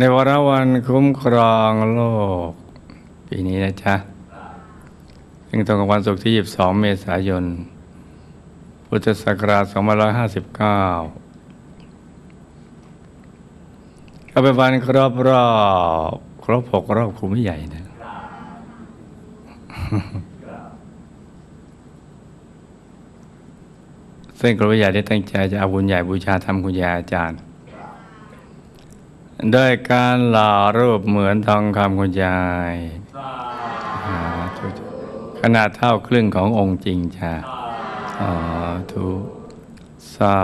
ในวาระวันคุ้มครองโลก ปีนี้นะจ๊ะซึ่งตรงกับวันศุกร์ที่ 22 เมษายน พุทธศักราช 2559 ก็เป็นวันครอบรอบครบหกรอบคุมไม่ใหญ่นะซึ่งครูใหญ่ได้ตั้งใจจะเอาบุญใหญ่บูชาธรรมคุณยายอาจารย์ ด้วยการหล่อรูปเหมือนทองคำคุณยายขนาดเท่าครึ่งขององค์จริงจ้าสาธุสา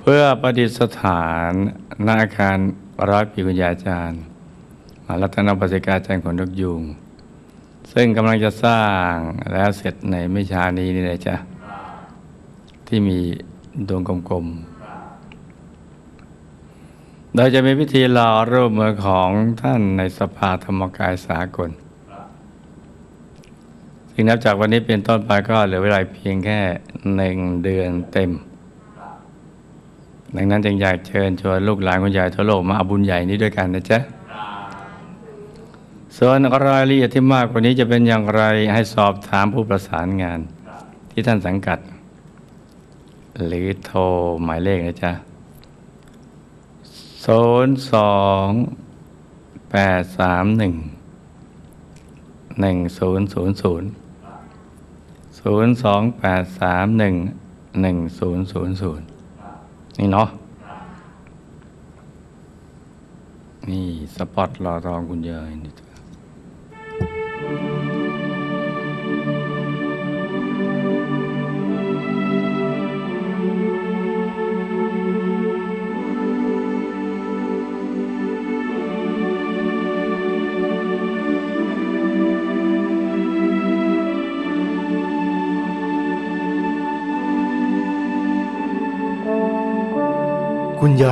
เพื่อประดิษฐานหน้าอาคารร้อยปีคุณยายอาจารย์มารัตนปสิกาจารย์ขนนกยุง ซึ่งกำลังจะสร้างแล้วเสร็จในไม่ช้านี้นี่เลยจ้ะที่มี ดวงกลมๆ โดยจะมีพิธีหล่อรูปมือของท่านในสภาธรรมกายสากลซึ่งนับจากวันนี้เป็นต้นไปก็เหลือเวลาเพียงแค่หนึ่งเดือนเต็ม ดังนั้นจึงอยากเชิญชวนลูกหลานคุณยายทั่วโลกมาอาบุญใหญ่นี้ด้วยกันนะจ๊ะส่วนรายละเอียดที่มากกว่านี้จะเป็นอย่างไรให้สอบถามผู้ประสานงานที่ท่านสังกัด หรือโทรหมายเลขนะจ๊ะศูนย์สองแปดสามหนึ่งหนึ่งศูนย์ศูนย์ศูนย์ศูนย์สองแปดสามหนึ่งหนึ่งศูนย์ศูนย์ศูนย์นี่เนาะนี่ สปอตรอรองคุณยายนี่จ้ะคุณย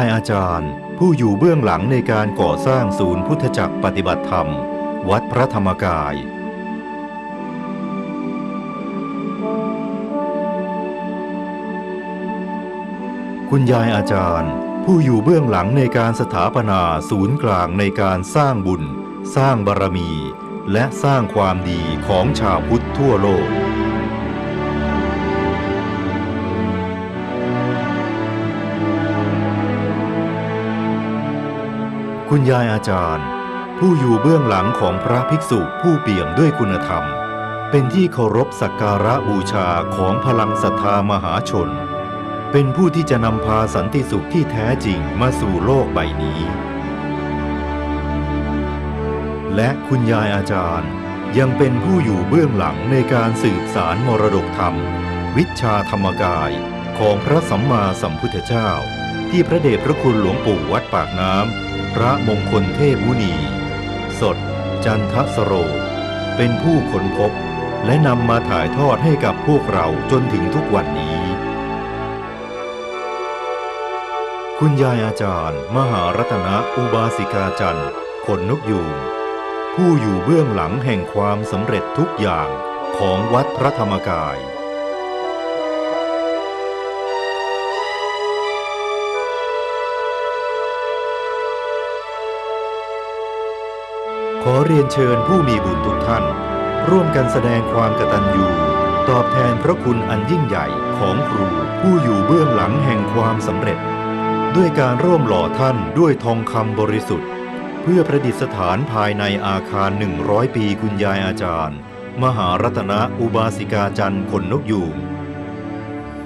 ายอาจารย์ ผู้อยู่เบื้องหลังในการก่อสร้างศูนย์พุทธจักรปฏิบัติธรรม วัดพระธรรมกายคุณยายอาจารย์ ผู้อยู่เบื้องหลังในการสถาปนาศูนย์กลางในการสร้างบุญ สร้างบารมี และสร้างความดีของชาวพุทธทั่วโลก คุณยายอาจารย์ ผู้อยู่เบื้องหลังของพระภิกษุผู้เปี่ยมด้วยคุณธรรม เป็นที่เคารพสักการะบูชาของพลังศรัทธามหาชน เป็นผู้ที่จะนำพาสันติสุขที่แท้จริงมาสู่โลกใบนี้ และคุณยายอาจารย์ยังเป็นผู้อยู่เบื้องหลังในการสืบสารมรดกธรรม วิชาธรรมกายของพระสัมมาสัมพุทธเจ้า ที่พระเดชพระคุณหลวงปู่วัดปากน้ำ พระมงคลเทพมุนี สด จันทสโร เป็นผู้ค้นพบและนำมาถ่ายทอดให้กับพวกเราจนถึงทุกวันนี้ คุณยายอาจารย์ มหารัตนอุบาสิกาจันทร์ขนนกยูงผู้อยู่เบื้องหลังแห่งความสำเร็จทุกอย่างของวัดพระธรรมกาย เรียนเชิญผู้มีบุญทุกท่าน ร่วมกันแสดงความกตัญญูตอบแทนพระคุณอันยิ่งใหญ่ของครูผู้อยู่เบื้องหลังแห่งความสำเร็จ ด้วยการร่วมหล่อท่านด้วยทองคำบริสุทธิ์ เพื่อประดิษฐานภายในอาคาร 100 ปีคุณยายอาจารย์ มหารัตนอุบาสิกาจันทร์ขนนกยูง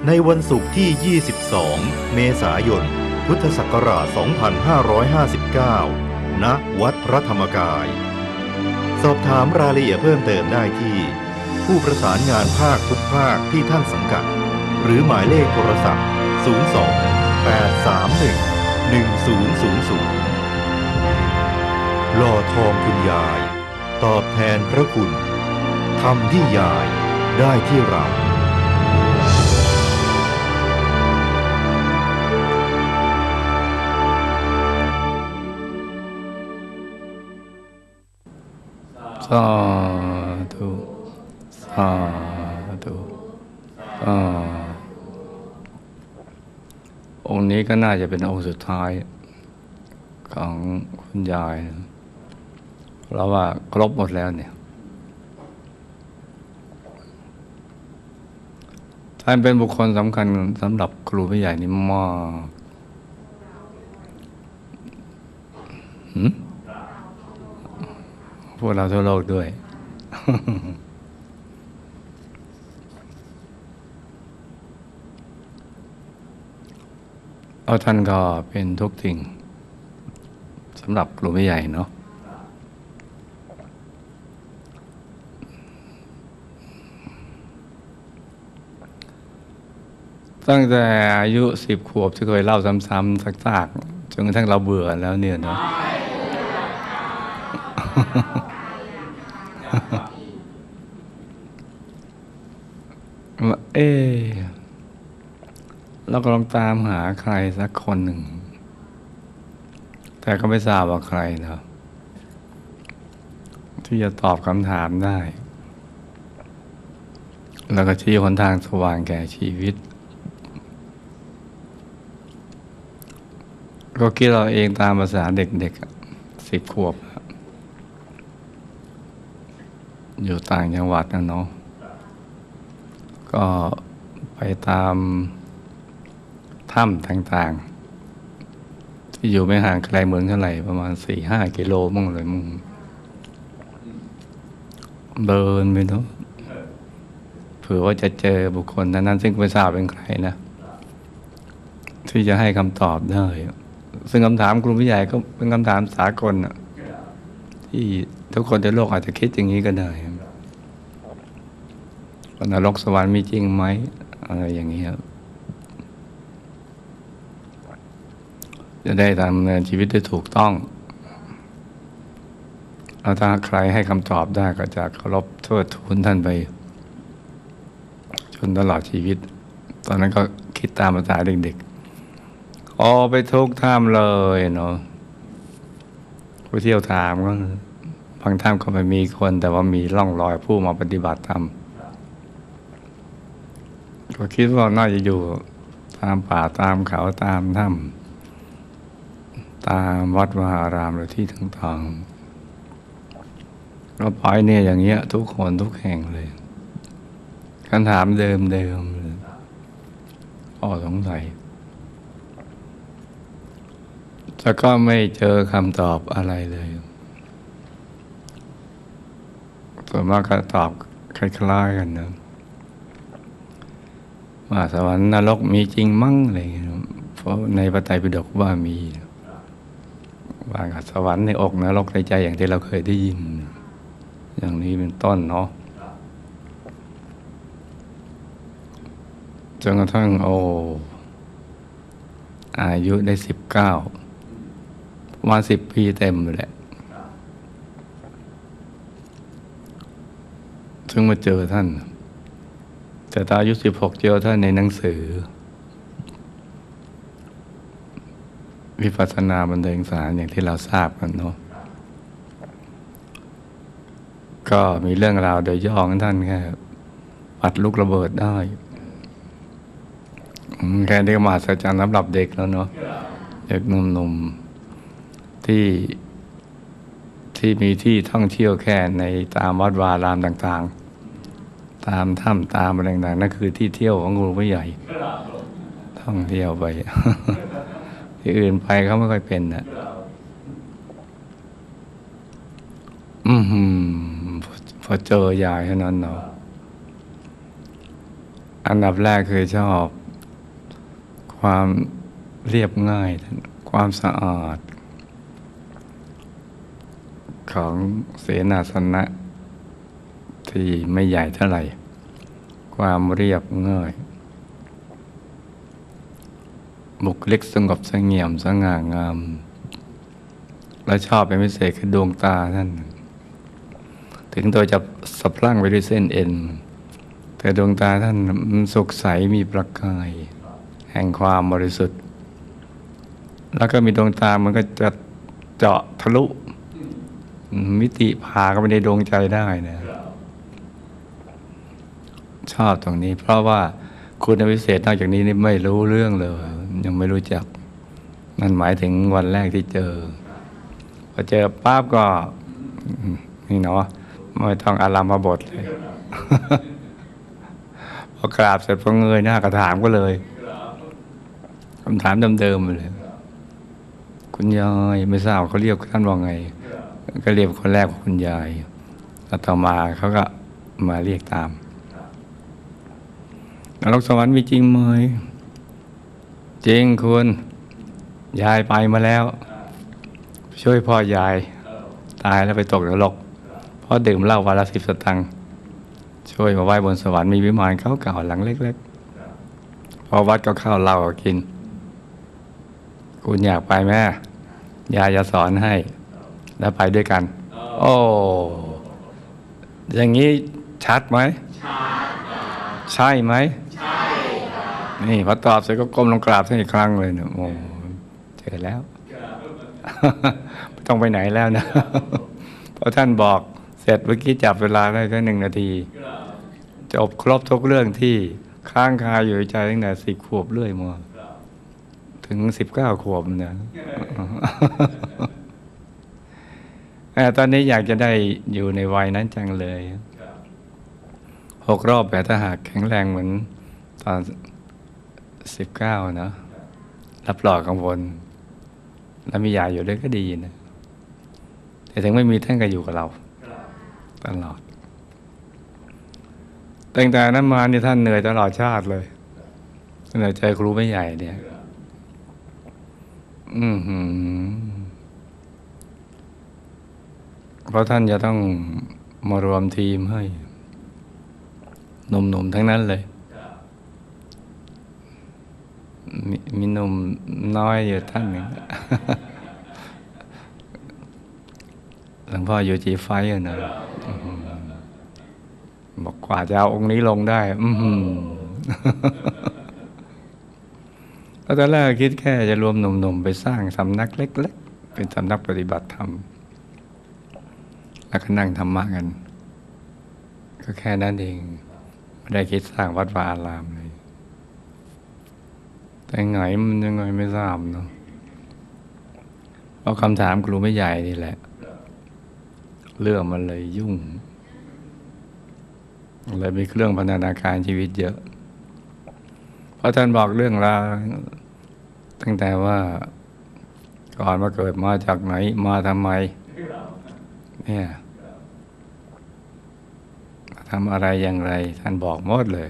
ในวันศุกร์ที่ 22 เมษายน พุทธศักราช 2559 ณ วัดพระธรรมกาย สอบถามรายละเอียดเพิ่มเติมได้ที่ ผู้ประสานงานภาคทุกภาคที่ท่านสังกัด หรือหมายเลขโทรศัพท์ 02 831 1000 หล่อทองคุณยาย ตอบแทนพระคุณทำที่ยายได้ที่เราาธุสาธุสาธุองค์องค์นี้ก็น่าจะเป็นองค์สุดท้าย ของคุณยาย เพราะว่าครบหมดแล้วเนี่ยท่านเป็นบุคคลสำคัญสำหรับครูผู้ใหญ่นี่มากหืม พวกเราทั่วโลกด้วย เอาท่านก็เป็นทุกสิ่งสำหรับกลุ่มใหญ่เนาะตั้งแต่อายุสิบขวบที่เคยเล่าซ้ำๆซากๆจนกระทั่งเราเบื่อแล้วเนี่ยเนาะ ว่า เอเรากำลังตามหาใครสักคนหนึ่ง แต่ก็ไม่ทราบว่าใครนะที่จะตอบคำถามได้ แล้วก็ชี้หนทางสว่างแก่ชีวิต ก็คิดเราเองตามภาษาเด็กๆสิบขวบอะอยู่ต่างจังหวัดนะเนาะ ก็ไปตามถ้ำต่างๆ ที่อยู่ไม่ห่างไกลเมืองเท่าไหร่ ประมาณสี่ห้ากิโลมั่งเลยมึงเดินไปเนาะเผื่อว่าจะเจอบุคคลนั้นๆซึ่งไม่ทราบเป็นใครนะ ที่จะให้คำตอบได้ ซึ่งคำถามกลุ่มผู้ใหญ่ก็เป็นคำถามสากลที่ทุกคนในโลกอาจจะคิดอย่างนี้ก็ได้ ว่านรกสวรรค์มีจริงไหมอะไรอย่างนี้ครับ จะได้ดำเนินชีวิตได้ถูกต้องแล้วถ้าใครให้คำตอบได้ก็จะเคารพเทิดทูนท่านไป จนตลอดชีวิต ตอนนั้นก็คิดตามภาษาเด็กๆออไปทุกท่ามเลยเนาะไปเที่ยวถามก็บางท่ามก็ไม่มีคน แต่ว่ามีร่องรอยผู้มาปฏิบัติธรรม ก็คิดว่าน่าจะอยู่ตามป่าตามเขาตามถ้ำตามวัดวาอารามหรือที่ต่างๆก็ไปเนี่ยอย่างเงี้ย ทุกคนทุกแห่งเลยคำถามเดิมเดิมอ๋อสงสัยแต่ก็ไม่เจอคำตอบอะไรเลยส่วนมากก็ตอบคล้ายๆกันนะ ว่าสวรรค์นรกมีจริงมั้งอะไรเพราะในพระไตรปิฎกว่ามีว่าสวรรค์ในอกนรกในใจอย่างที่เราเคยได้ยิน อย่างนี้เป็นต้นเนาะจนกระทั่งโออายุได้สิบเก้าประมาสิบปีเต็มเลยแหละ ซึ่งมาเจอท่าน แต่ตอนอายุสิบหกเจอท่านในหนังสือ วิปัสสนาบันเทิงสารอย่างที่เราทราบกันเนาะก็มีเรื่องราวโดยย่อของท่านแค่ปัดลูกระเบิดได้แค่นี้ก็มหัศจรรย์สำหรับเด็กแล้วเนาะเด็กหนุ่มๆที่ที่มีที่ท่องเที่ยวแค่ในตามวัดวารามต่าง ๆ ตามถ้ำตามอะไรต่างๆนั่นคือที่เที่ยวของครูผู้ใหญ่ ท่องเที่ยวไป ที่อื่นไปเขาไม่ค่อยเป็นนะอือหือพอพอเจอยายเท่านั้นเนาะอันดับแรกคือชอบ ความเรียบง่าย ความสะอาด ของเสนาสนะ ที่ไม่ใหญ่เท่าไหร่ ความเรียบง่าย บุคลิกสงบสงี่ยมสง่างาม และชอบเป็นพิเศษคือดวงตาท่าน ถึงตัวจะสะพรั่งไปด้วยเส้นเอ็น แต่ดวงตาท่านมันสุขใสมีประกาย แห่งความบริสุทธิ์ แล้วก็มีดวงตามันก็จะเจาะทะลุมิติพาเข้าไปในดวงใจได้นะ ชอบตรงนี้ เพราะว่าคุณวิเศษนอกจากนี้นี่ไม่รู้เรื่องเลย ยังไม่รู้จัก นั่นหมายถึงวันแรกที่เจอ พอเจอปั๊บก็ นี่เนาะไม่ต้องอารามบทเลย พอกราบเสร็จพอเงยหน้ากระถามก็เลยคำถามเดิมๆเลย คุณยายไม่ทราบเขาเรียกท่านว่าไง ก็เรียกคนแรกว่าคุณยายแล้วต่อมาเขาก็มาเรียกตาม นรกสวรรค์มีจริงไหมจริงคุณยายไปมาแล้ว ช่วยพ่อยาย ตายแล้วไปตกนรกเพราะดื่มเหล้าวันละสิบสตังค์ช่วยมาไหว้บนสวรรค์มีวิมานเก่าๆหลังเล็กๆพอวัดก็เข้าวเหล้าก็กิน คุณอยากไปไหมยายจะสอนให้ แล้วไปด้วยกัน โอ้อย่างนี้ชัดไหม ใช่ไหมใช่ นี่พอตอบเสร็จก็ก้มลงกราบท่านอีกครั้งเลยเนี่ยโอ้เจอแล้วไม่ต้องไปไหนแล้วนะเพราะท่านบอกเสร็จเมื่อกี้จับเวลาได้แค่หนึ่งนาทีจบครบทุกเรื่องที่ค้างคาอยู่ในใจตั้งแต่สิบขวบเรื่อยมาถึงสิบเก้าขวบนะตอนนี้อยากจะได้อยู่ในวัยนั้นจังเลยหกรอบแต่ถ้าหากแข็งแรงเหมือนตอน สิบเก้าเนาะรับรองกังวล แล้วมียาอยู่ด้วยก็ดีนะ แต่ถึงไม่มีท่านก็อยู่กับเรา ตลอด ตั้งแต่นั้นมาเนี่ยท่านเหนื่อยตลอดชาติเลยเหนื่อยใจครูไม่ใหญ่เนี่ย อือหือ เพราะท่านจะต้องมารวมทีมให้หนุ่มๆทั้งนั้นเลย มมีหนุ่มน้อยอยู่ท่านหนึ่งหลวงพ่ออยู่จีไฟอะนะบอกกว่าจะเอาองค์นี้ลงได้ อือหือก็ตอนแรกคิดแค่จะรวมหนุ่มๆไปสร้างสำนักเล็ก ๆ เป็นสำนักปฏิบัติธรรม แล้วก็นั่งธรรมะกัน ก็แค่นั้นเอง ไม่ได้คิดสร้างวัดวาอารามเลย แต่ไงมันยังไงไม่ทราบเนาะเพราะคำถามครูไม่ใหญ่นี่แหละ เรื่องมันเลยยุ่งเลยมีเครื่องพันธนาการชีวิตเยอะ เพราะท่านบอกเรื่องราวตั้งแต่ว่าก่อนมาเกิดมาจากไหนมาทำไม เนี่ยทำอะไรอย่างไร ท่านบอกหมดเลย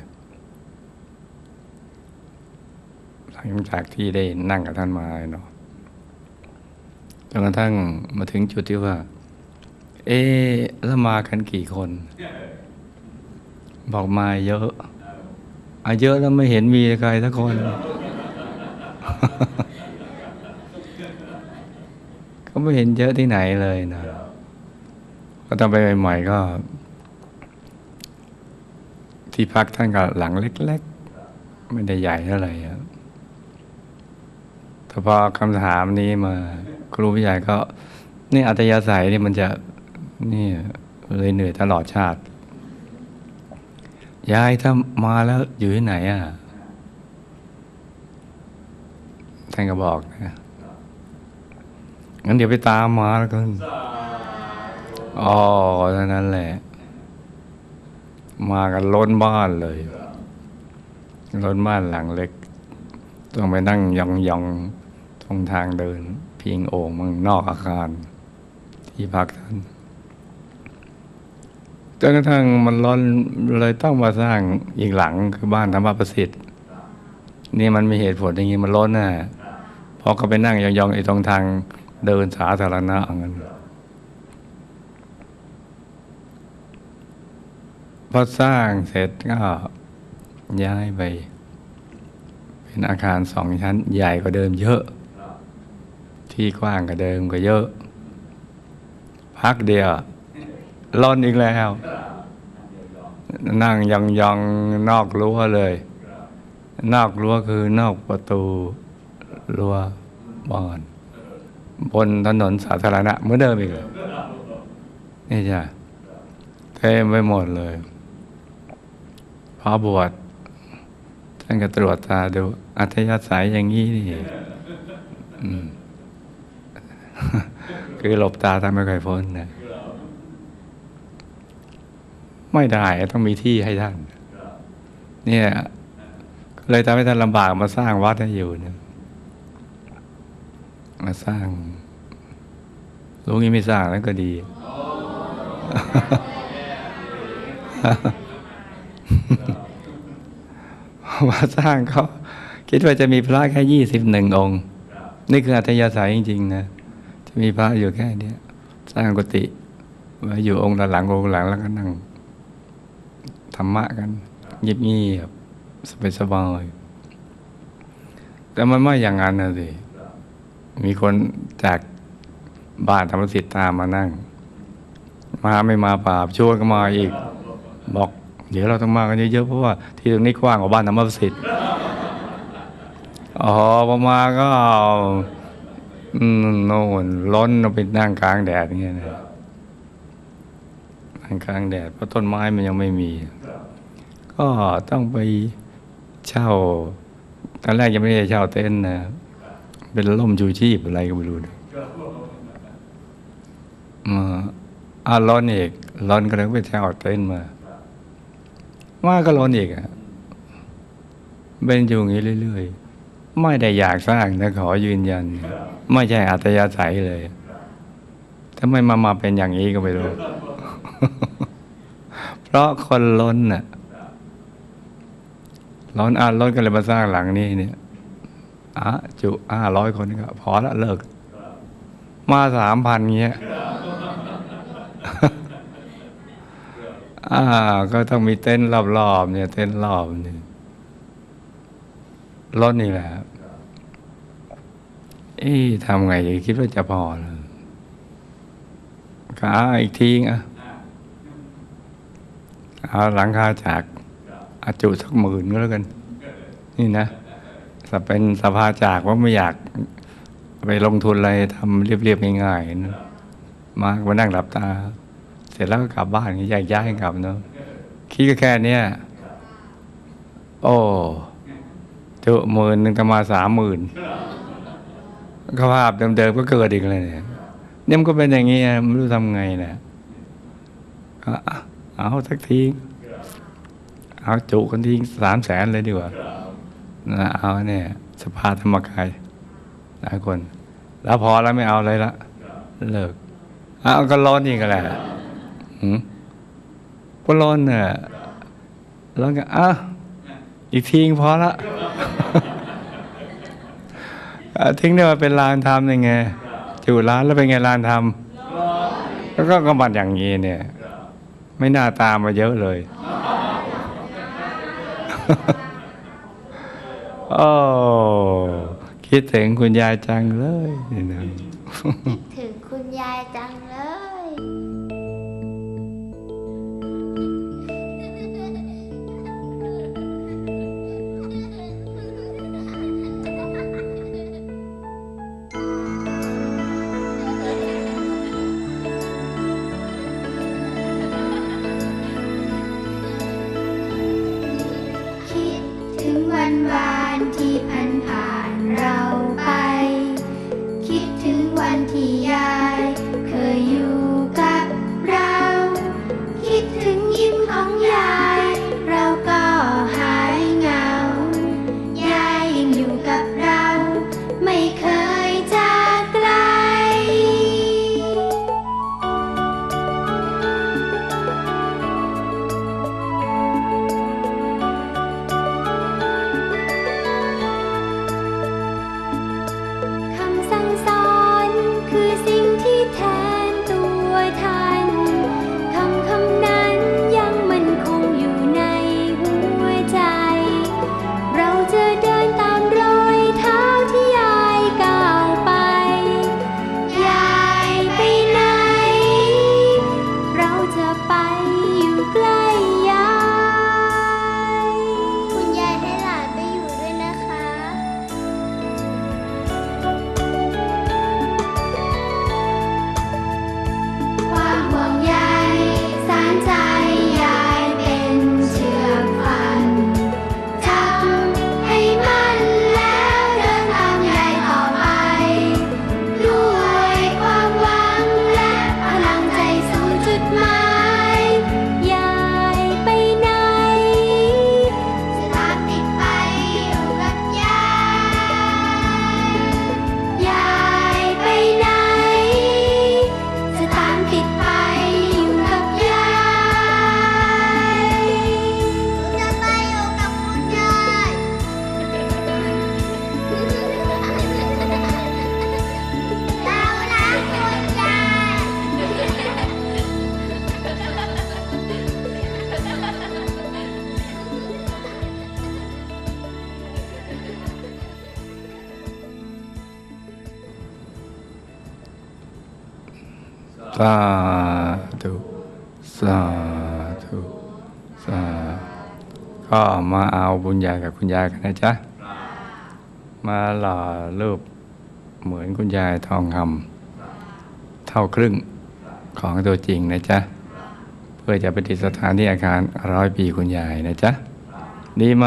หลังจากที่ได้นั่งกับท่านมาเนาะจนกระทั่งมาถึงจุดที่ว่า เอ๊แล้วมากันกี่คน บอกมาเยอะอาเยอะแล้วไม่เห็นมีใครสักคน ก็ไม่เห็นเยอะที่ไหนเลยนะก็ตอนไปใหม่ๆก็ ที่พักท่านก็หลังเล็ก ๆ ไม่ได้ใหญ่เท่าไหร่อะ แต่พอคำถามนี้มา ครูผู้ใหญ่ก็ นี่อัตยาศัยนี่มันจะนี่เลยเหนื่อยตลอดชาติ ยายถ้ามาแล้วอยู่ที่ไหนอะท่านก็บอกนะงั้นเดี๋ยวไปตามมาแล้วกันอ๋อเท่านั้นแหละ มากันล้นบ้านเลย ล้นบ้านหลังเล็ก ต้องไปนั่งยองยอง รงทางเดิน พิงโอ่งมังนอกอาคาร ที่พักท่านจนกระทั่งมันร้อนเลยต้องมาสร้างอีกหลังคือบ้านธรรมประสิทธิ์ นี่มันมีเหตุผลอย่างนี้มันล้อนน่ะพอก็ไปนั่งยองๆไอ้ตรงทางเดินสาธารณะอย่างนั้นพอสร้างเสร็จก็ย้ายไป เป็นอาคารสองชั้นใหญ่กว่าเดิมเยอะ ที่กว้างกว่าเดิมก็เยอะ พักเดียวล้นอีกแล้ว นั่งยองๆนอกรั้วเลย นอกรั้วคือนอกประตูรั้วบ้านบนถนนสาธารณะเหมือนเดิมอีกเลยนี่จ้ะเต็มไปหมดเลยพอบวชท่านานก็ตรวจตาดูอัธยาศัยอย่างนี้นี่อืม คือหลบตาทำไม่ค่อยพ้นนะไม่ได้ต้องมีที่ให้ท่าน เนี่ยเลยทำให้ท่านลำบากมาสร้างวัดให้อยู่เนี่ยมาสร้างลุงนี้ไม่สร้างแล้วก็ดี มาสร้างเขาคิดว่าจะมีพระแค่ยี่สิบหนึ่งองค์ นี่คืออัธยาศัยจริง ๆ นะ มีพระอยู่แค่นี้สร้างกุฏิไว้อยู่องค์ละหลังองค์หลังแล้วก็นั่งธรรมะกันเงียบเงียบสบายสบายๆแต่มันไม่อย่างนั้นนะสิมีคนจากบ้านธรรมสิทธิ์ตามมานั่ง มาไม่มาป่าบชวนก็มาอีก บอก เดี๋ยวเราต้องมากันเยอะๆเพราะว่าที่ตรงนี้กว้างกว่าบ้านธรรมสิทธิ์อ๋อพอมาก็ โน่นล้นเอาไปนั่งกลางแดดอย่างเงี้ยนะนั่งกลางแดดเพราะต้นไม้มันยังไม่มี ก็ต้องไปเช่าตอนแรกยังไม่ได้เช่าเต็นท์นะเป็นล่มชูชีพอะไรก็ไม่รู้นะมาอ่าร้อนอีกร้อนก็เลยไปเช่าเต็นท์มามาก็ร้อนอีกอะเป็นอยู่อย่างนี้เรื่อยๆ ไม่ได้อยากสร้างนะขอยืนยัน ไม่ใช่อัตยาศัยเลยทำไมมามาเป็นอย่างนี้ก็ไม่รู้ เพราะคนล้นน่ะร้นอ่านร้นก็เลยมาสร้างหลังนี้เนี่ยอะจุห้าร้อยคนก็พอละเลิก มาสามพันเงี้ยอ่า ก็ต้องมีเต้นรอบๆเนี่ย เต้นรอบนี่รถนี่แหละ เอ๊ะทำไงดีคิดว่าจะพอเลยก็เอาอีกทีอะเอาหลังคาจากอาจุสักหมื่นก็แล้วกัน นี่นะถ้าเป็นสภาจากว่าไม่อยากไปลงทุนอะไรทำเรียบๆง่ายๆนะมามานั่งหลับตา เสร็จแล้วก็กลับบ้านแยกย้ายกันกลับเนาะคิดก็แค่เนี้ยโอ้จุหมื่นหนึ่งก็มาสามหมื่น ก็ภาพเดิมๆก็เกิดอีกเลยเนี่ยเนี่ยมันก็เป็นอย่างเงี้ไม่รู้ทำไงนะก็อะเอาสักทีเอาจุกันทีสามแสนเลยดีกว่านะเอาเนี่ยสภาธรรมกายหลายคน แล้วพอแล้วไม่เอาเลยละเลิกเอาก็ร้อนอีกแหละก็ร้อนเนี่ยร้อนก็อะอีกทีพอละ ทิ้งได้มาเป็นลานธรรมยังไงอยู่ร้านแล้วเป็นไงลานทำแล้วก็กำบัดอย่างนี้เนี่ย ไม่น่าตามมาเยอะเลยโอ้คิดถึงคุณยายจังเลยนี่นะถึงคุณยายจังาธุสาธุสาก็มาเอาบุญญากับคุณยายกันนะจ๊ะ มาหล่อรูปเหมือนคุณยายทองคำเท่าครึ่งของตัวจริงนะจ๊ะ เพื่อจะปฏิสถานที่อาคารร้อยปีคุณยายนะจ๊ะ ดีไหม